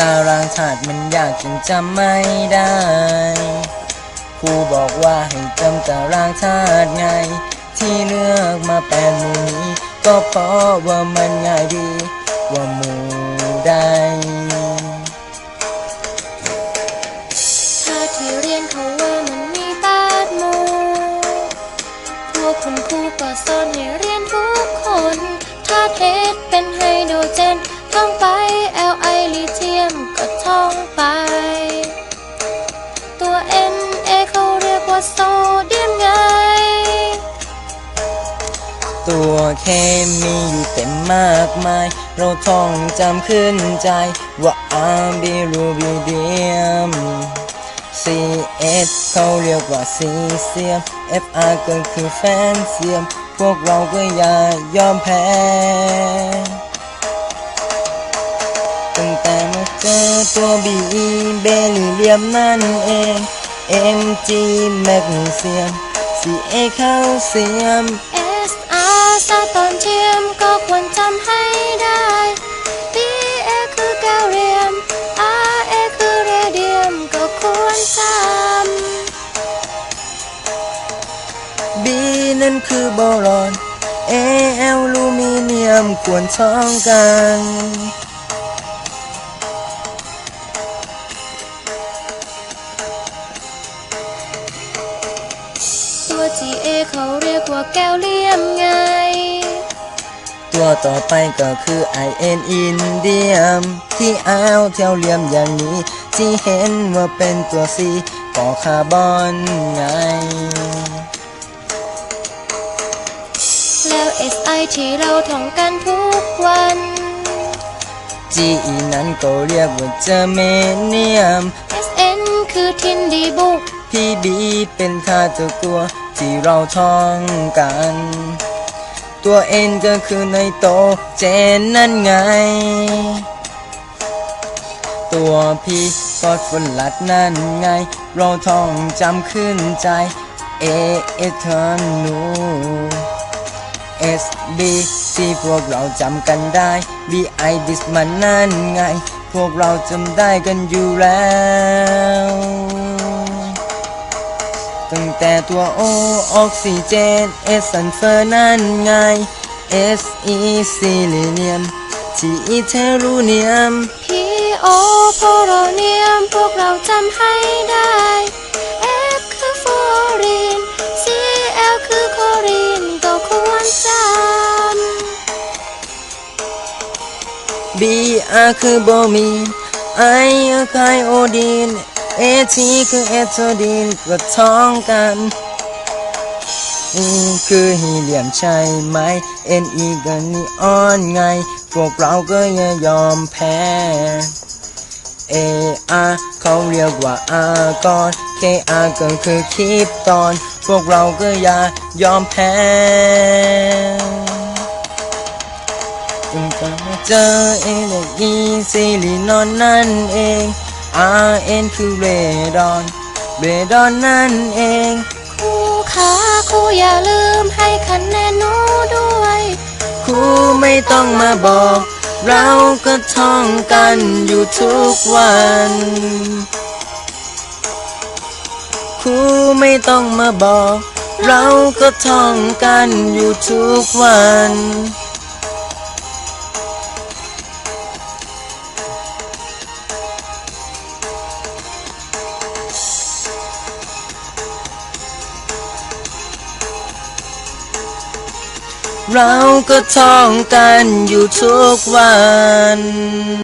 ตารางธาตุมันยากจนจำไม่ได้ครูบอกว่าให้จำตารางธาตุไง ที่เลือกมาแปลนหมู่นี้ ก็เพราะว่ามันง่ายดี ว่าหมู่ใดถ้าที่เรียนเขาว่ามันมีแปดหมู่พวกคุณครูก็สอนให้เรียนทุกคนถ้าเทสเป็นไฮโดรเจน เขาเรียกว่าโซเดียมไง ตัวเคมีอยู่เต็มมากมาย เราท่องจำขึ้นใจ ว่าอาบิรูบิเดียม CS เขาเรียกว่าซีเซียม FR ก็คือแฟนเซียม พวกเราก็อย่ายอมแพ้ ตั้งแต่มาเจอตัว BE เบลิเลียมนั่นเอง MG แมกนีเซียม CA แคลเซียม S R ซาตอนเทียมก็ควรจำให้ได้ B A คือแกลเลียม R A คือเรเดียมก็ควรจำ B นั่นคือโบรอน A แอลูมิเนียมควรท่องกัน ตัว G A เขาเรียกว่าแกลเลียมไง ตัวต่อไปก็คือ IN อินเดียม ที่อ้าวเที่ยวเหลี่ยมอย่างนี้ ที่เห็นว่าเป็นตัว C ก็คาร์บอนไง แล้ว S I ที่เราท่องกันทุกวัน GE นั้นก็เรียกว่าเจอเมเนียม S N คือทินดีบุก PB เป็นธาตุตัวที่เราท่องกัน ตัว N ก็คือในโตเจนนั่นไง ตัว P ฟอสฟอรัสนั่นไง เราท่องจำขึ้นใจ A เอทานู S B ที่พวกเราจำกันได้ B I ดิสมันนั่นไง พวกเราจำได้กันอยู่แล้ว ตั้งแต่ตัว O ออกซิเจน S ซัลเฟอร์นั่นไง S E ซิลิเนียม T E เทลูเนียม P O โพโรเนียม พวกเราจำให้ได้ F คือฟลูออรีน C L คือคลอรีนก็ควรจ B R คือโบมีน I คือไคโอดีน A T คือเอโทดีนก็ท้องกัน E คือฮีเลียมใช่ไหม N E ก็นีออนไง พวกเราก็อย่ายอมแพ้ A R เขาเรียกว่าอากอน K R ก็คือคริปตอน พวกเราก็อย่ายอมแพ้จึงจะมาเจอเอเล็กอีซิลินอนนั่นเอง R N คือเรดอนเรดอนนั่นเองำครูขาครูอย่าลืมให้คะแนนหนูด้วยครูไม่ต้องมาบอก เราก็ท่องกันอยู่ทุกวันครูไม่ต้องมาบอก เราก็ท่องกันอยู่ทุกวัน เราก็ท่องกันอยู่ทุกวัน